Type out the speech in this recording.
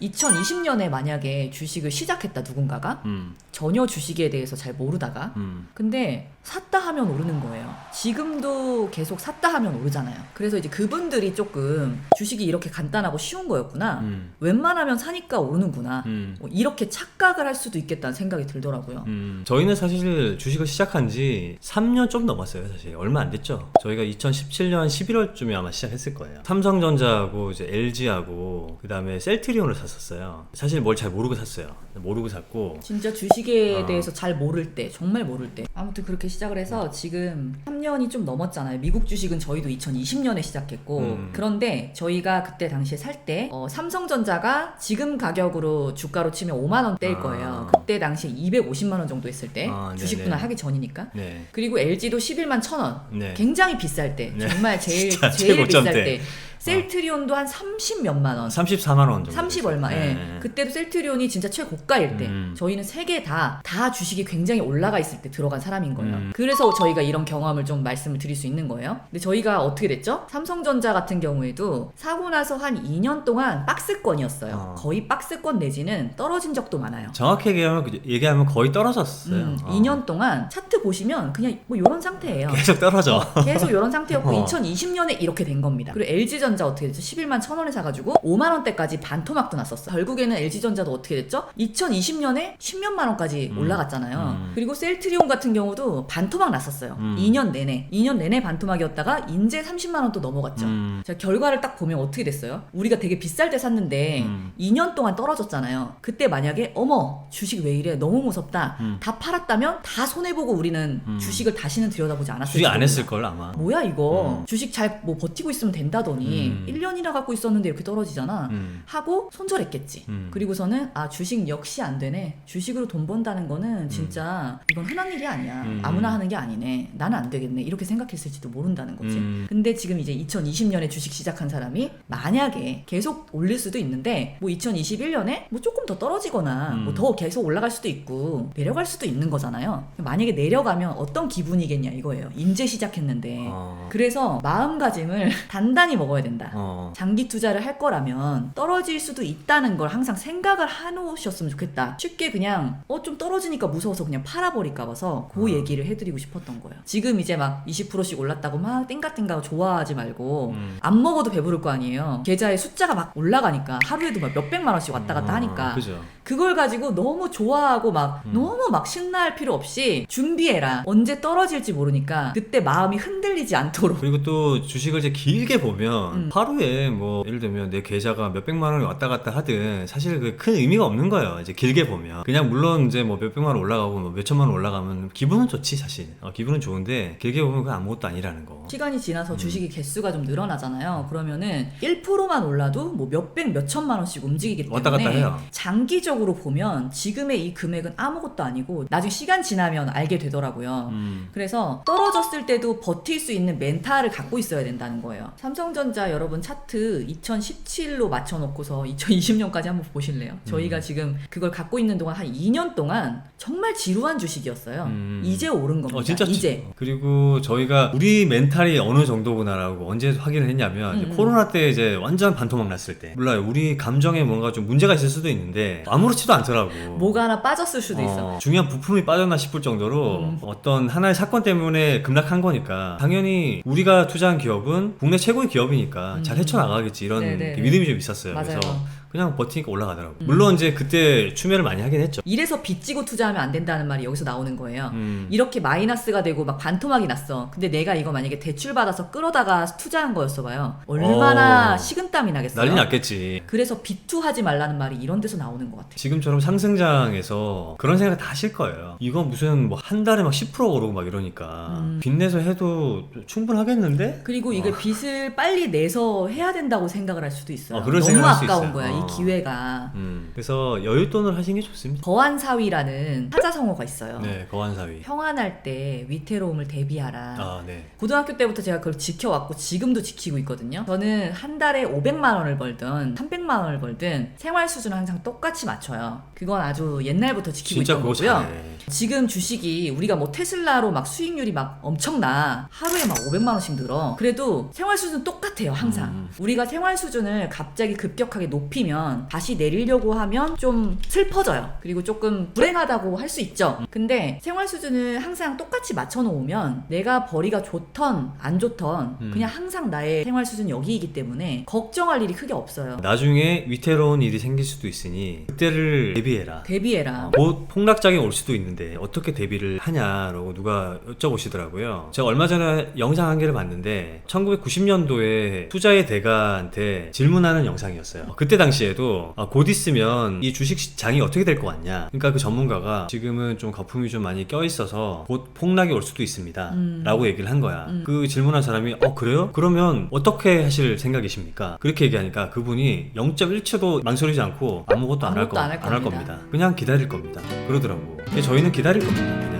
2020년에 만약에 주식을 시작했다 누군가가 음, 전혀 주식에 대해서 잘 모르다가 음. 근데 샀다 하면 오르는 거예요. 지금도 계속 샀다 하면 오르잖아요. 그래서 이제 그분들이 조금 주식이 이렇게 간단하고 쉬운 거였구나. 음. 웬만하면 사니까 오르는구나. 음. 뭐 이렇게 착각을 할 수도 있겠다는 생각이 들더라고요. 음, 저희는 사실 주식을 시작한 지 3년 좀 넘었어요, 사실. 얼마 안 됐죠. 저희가 2017년 11월쯤에 아마 시작했을 거예요. 삼성전자하고 이제 LG하고 그다음에 셀트리온을 샀 었어요. 사실 뭘 잘 모르고 샀어요. 모르고 샀고 진짜 주식에 어. 대해서 잘 모를 때, 정말 모를 때. 아무튼 그렇게 시작을 해서 지금 3년이 좀 넘었잖아요. 미국 주식은 저희도 2020년에 시작했고. 음. 그런데 저희가 그때 당시에 살 때, 어, 삼성전자가 지금 가격으로 주가로 치면 5만 원대일 아. 거예요. 그때 당시에 250만 원 정도 했을 때. 아, 주식 네네. 분할 하기 전이니까. 네. 그리고 LG도 11만 1천 원. 네. 굉장히 비쌀 때. 네. 정말 제일, 제일 비쌀 최고점대. 때. 셀트리온도 한 30 몇만 원. 34만 원 정도. 30 됐어요. 얼마. 예. 네. 그때도 셀트리온이 진짜 최고가일 때. 음. 저희는 세 개 다, 다 주식이 굉장히 올라가 있을 때 들어간 사람인 거예요. 음. 그래서 저희가 이런 경험을 좀 말씀을 드릴 수 있는 거예요. 근데 저희가 어떻게 됐죠? 삼성전자 같은 경우에도 사고 나서 한 2년 동안 박스권이었어요. 어. 거의 박스권 내지는 떨어진 적도 많아요. 정확히 얘기하면 그- 얘기하면 거의 떨어졌어요. 음, 어. 2년 동안 차트 보시면 그냥 뭐 이런 상태예요. 계속 떨어져. 계속 이런 상태였고 어. 2020년에 이렇게 된 겁니다. 그리고 LG 전자 어떻게 됐죠? 11만 1천원에 사가지고 5만 원대까지 반토막도 났었어요. 결국에는 LG전자도 어떻게 됐죠? 2020년에 10몇만 원까지 음. 올라갔잖아요. 음. 그리고 셀트리온 같은 경우도 반토막 났었어요. 음. 2년 내내. 2년 내내 반토막이었다가 인제 30만 원 또 넘어갔죠. 음. 자, 결과를 딱 보면 어떻게 됐어요? 우리가 되게 비쌀 때 샀는데 음. 2년 동안 떨어졌잖아요. 그때 만약에 어머 주식 왜 이래 너무 무섭다 음. 다 팔았다면 다 손해 보고 우리는 음. 주식을 다시는 들여다보지 않았을 주식 안. 했을 걸 아마. 뭐야 이거 음. 주식 잘 뭐 버티고 있으면 된다더니 음. 1년이나 갖고 있었는데 이렇게 떨어지잖아 음. 하고 손절했겠지 음. 그리고서는 아 주식 역시 안 되네 주식으로 돈 번다는 거는 진짜 이건 흔한 일이 아니야 음. 아무나 하는 게 아니네 나는 안 되겠네 이렇게 생각했을지도 모른다는 거지 음. 근데 지금 이제 2020년에 주식 시작한 사람이 만약에 계속 올릴 수도 있는데 뭐 2021년에 뭐 조금 더 떨어지거나 음. 뭐더 계속 올라갈 수도 있고 내려갈 수도 있는 거잖아요 만약에 내려가면 어떤 기분이겠냐 이거예요 인제 시작했는데 어. 그래서 마음가짐을 단단히 먹어야 된다. 어. 장기 투자를 할 거라면 떨어질 수도 있다는 걸 항상 생각을 해놓으셨으면 좋겠다. 쉽게 그냥 어 좀 떨어지니까 무서워서 그냥 팔아버릴까 봐서 그 어. 얘기를 해드리고 싶었던 거예요. 지금 이제 막 20%씩 올랐다고 막 땡가땡가 좋아하지 말고 음. 안 먹어도 배부를 거 아니에요. 계좌에 숫자가 막 올라가니까 하루에도 막 몇백만 원씩 왔다 갔다 어, 하니까 그죠. 그걸 가지고 너무 좋아하고 막 음. 너무 막 신나할 필요 없이 준비해라. 언제 떨어질지 모르니까 그때 마음이 흔들리지 않도록. 그리고 또 주식을 이제 길게 보면 음. 하루에 뭐 예를 들면 내 계좌가 몇백만 원이 왔다 갔다 하든 사실 그 큰 의미가 없는 거예요. 이제 길게 보면 그냥 물론 이제 뭐 몇백만 원 올라가고 뭐 몇천만 원 올라가면 기분은 좋지 사실. 어, 기분은 좋은데 길게 보면 그건 아무것도 아니라는 거. 시간이 음. 지나서 주식의 개수가 좀 늘어나잖아요. 그러면은 1%만 올라도 뭐 몇백, 몇천만 원씩 움직이기 때문에 왔다 갔다 해요. 장기적으로 보면 지금의 이 금액은 아무것도 아니고 나중에 시간 지나면 알게 되더라고요. 음. 그래서 떨어졌을 때도 버틸 수 있는 멘탈을 갖고 있어야 된다는 거예요. 삼성전자 여러분 차트 2017로 맞춰놓고서 2020년까지 한번 보실래요? 저희가 음. 지금 그걸 갖고 있는 동안 한 2년 동안 정말 지루한 주식이었어요. 음. 이제 오른 겁니다. 어 진짜 지- 이제. 그리고 저희가 우리 멘탈이 어느 정도구나라고 언제 확인을 했냐면 이제 음, 음. 코로나 때 이제 완전 반토막 났을 때 몰라요 우리 감정에 뭔가 좀 문제가 있을 수도 있는데 아무렇지도 않더라고 뭐가 하나 빠졌을 수도 있어. 어, 중요한 부품이 빠졌나 싶을 정도로 음. 어떤 하나의 사건 때문에 급락한 거니까 당연히 우리가 투자한 기업은 국내 최고의 기업이니까 음. 잘 헤쳐나가겠지 이런 네네. 믿음이 좀 있었어요 맞아요. 그래서 그냥 버티니까 올라가더라고 음. 물론 이제 그때 추매를 많이 하긴 했죠 이래서 빚지고 투자하면 안 된다는 말이 여기서 나오는 거예요. 음. 이렇게 마이너스가 되고 막 반토막이 났어. 근데 내가 이거 만약에 대출 받아서 끌어다가 투자한 거였어 봐요. 얼마나 어. 식은땀이 나겠어요. 난리 났겠지 그래서 비투하지 말라는 말이 이런 데서 나오는 것 같아요. 지금처럼 상승장에서 그런 생각 다 하실 거예요. 이거 무슨 뭐 한 달에 막 10% 오르고 막 이러니까 음. 빚내서 해도 충분하겠는데? 그리고 이걸 어. 빚을 빨리 내서 해야 된다고 생각을 할 수도 있어요. 어, 그런 너무 생각할 수 아까운 있어요. 거야, 어. 이 기회가. 음, 그래서 여윳돈을 하시는 게 좋습니다. 거한사위라는 사자성어가 있어요. 네, 거한사위. 평안할 때 위태로움을 대비하라. 아, 네. 고등학교 때부터 제가 그걸 지켜왔고 지금도 지키고 있거든요. 저는 한 달에 500만 원을 벌든 300만 원을 벌든 생활 수준을 항상 똑같이 맞춰요. 그건 아주 옛날부터 지키고 진짜 있던 그거 거고요. 잘해. 지금 주식이 우리가 뭐 테슬라로 막 수익률이 막 엄청나 하루에 막 500만 원씩 늘어. 그래도 생활 수준 똑같아요 항상. 음. 우리가 생활 수준을 갑자기 급격하게 높이면 오르면 다시 내리려고 하면 좀 슬퍼져요. 그리고 조금 불행하다고 할 수 있죠. 근데 생활 수준을 항상 똑같이 맞춰 놓으면 내가 벌이가 좋던 안 좋던 음. 그냥 항상 나의 생활 수준 여기이기 때문에 걱정할 일이 크게 없어요. 나중에 위태로운 일이 생길 수도 있으니 그때를 대비해라. 대비해라. 곧 폭락장이 올 수도 있는데 어떻게 대비를 하냐라고 누가 여쭤보시더라고요. 제가 얼마 전에 영상 한 개를 봤는데 1990년도에 투자의 대가한테 질문하는 영상이었어요. 그때 당시 에도 아, 곧 있으면 이 주식장이 어떻게 될 것 같냐. 그러니까 그 전문가가 지금은 좀 거품이 좀 많이 껴 있어서 곧 폭락이 올 수도 있습니다. 음. 라고 얘기를 한 거야. 음. 그 질문한 사람이 어 그래요? 그러면 어떻게 하실 생각이십니까? 그렇게 얘기하니까 그분이 0.1초도 망설이지 않고 아무것도 안 할 겁니다. 겁니다. 그냥 기다릴 겁니다. 그러더라고. 저희는 기다릴 겁니다. 그냥.